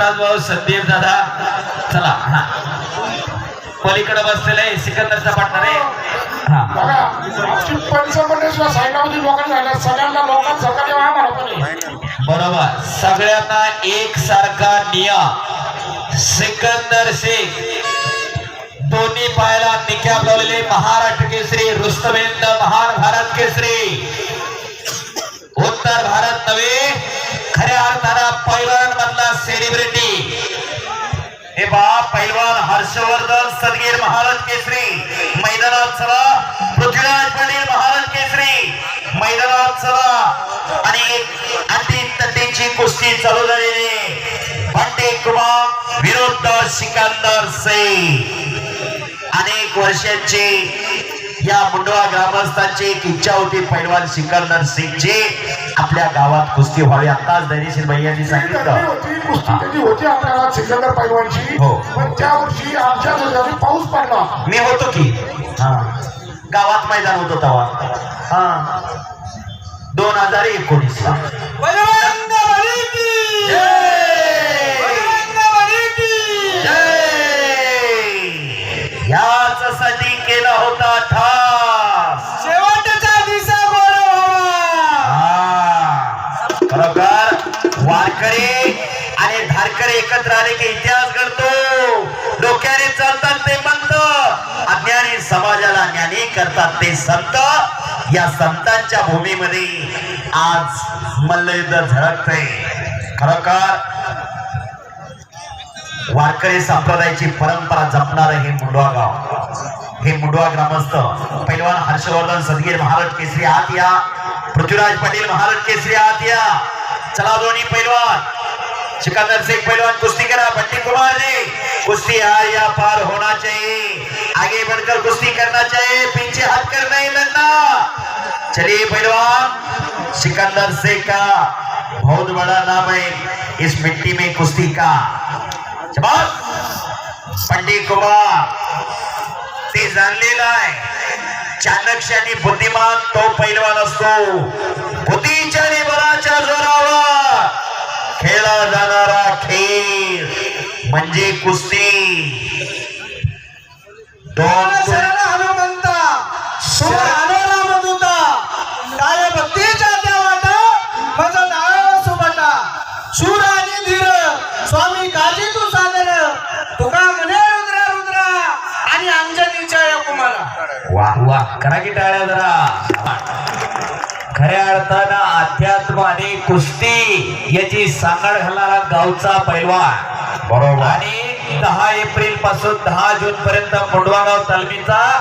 पराज भाऊ संदीप दादा. चला हा. पलीकडे बसलेले सिकंदरचा पार्टनर आहे. हा. लोकांनी झाल्या. सगळ्यांना लोकांना व्हा बरोबर. सगळ्यांना एक सारखा नियम. सिकंदर शेख दोन्ही पायाला निकॅप लावलेले महाराष्ट्र केसरी रुस्तवेंद महान भारत केसरी. उत्तर भारत नव्हे खऱ्या अर्थानं मधला सेलिब्रिटी हे बा पैलवान हर्षवर्धन सदगीर महाराज केसरी मैदानात चला पृथ्वीराज पाटील महाराज केसरी मैदानात चला आणि अंतिम तटीची कुस्ती चालू झालेली बंटे कुमार विरुद्ध सिकंदर सई. अनेक वर्षांची या मुंडवा ग्रामस्थांची एक इच्छा होती पैलवान सिकंदर सिंगची. आपल्या गावात कुस्ती व्हावी. आताच धैर्यशील भैयांनी सांगितलं. होती कुस्ती होती आपल्या गावात सिकंदर पैलवानची. हो. पण त्या वर्षी आमच्या जिल्ह्यात पाऊस पडला. मी होतो की. हा. गावात मैदान होतं तेव्हा. हा. दोन हजार एकोणीस. ला वारकरी आणि धारकरी एकत्र आले की इतिहास घडतो. डोक्याने चालतात ते मंत अज्ञानी समाजाला ज्ञानी करतात ते संत. या संतांच्या भूमीमध्ये आज मल्लयुद्ध झळकते खरोखर वारकरी संप्रदायाची परंपरा जपणार हे मुंडवा गाव. हे मुंडवा ग्रामस्थ पैलवान हर्षवर्धन सदगीर महाराज केसरी आत या. पृथ्वीराज पाटील महाराज केसरी आत या. चला दोन्ही पैलवान. सिकंदर सिंह पैलवान कुश्ती करा. बंटी कुमार जी कुश्ती हार या पार होना चाहिए आगे बढ़कर कुश्ती करना चाहिए पीछे हटकर नहीं लड़ना चलिए पहलवान सिकंदर सिंह का बहुत बड़ा नाम है इस मिट्टी में कुश्ती का. शाबास पंडित कुमार ते जाणलेलं आहे चाणक्याने बुद्धिमान तो पैलवान असतो. बुद्धीच्या आणि बलाच्या जोरावर खेळला जाणारा खेळ म्हणजे कुस्ती. दोन वा वा. करा की टाळ्या जरा. खऱ्या अर्थानं अध्यात्म आणि कुस्ती याची सांगड घालणारा गावचा पैलवान. बरोबर. आणि दहा एप्रिलपासून दहा जून पर्यंत मुंडवागाव तालमीचा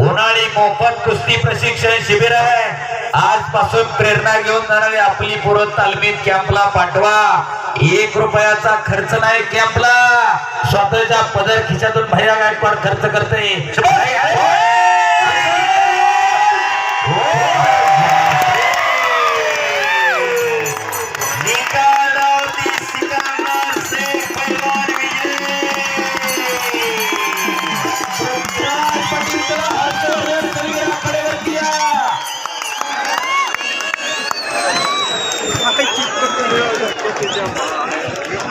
उन्हाळी मोफत कुस्ती प्रशिक्षण शिबिर आहे. आजपासून प्रेरणा घेऊन जाणारी आपली पूर्व तालमीत कॅम्पला पाठवा. एक रुपयाचा खर्च नाही कॅम्पला. स्वतःच्या पदर खिशातून भैया गायकवाड खर्च करते.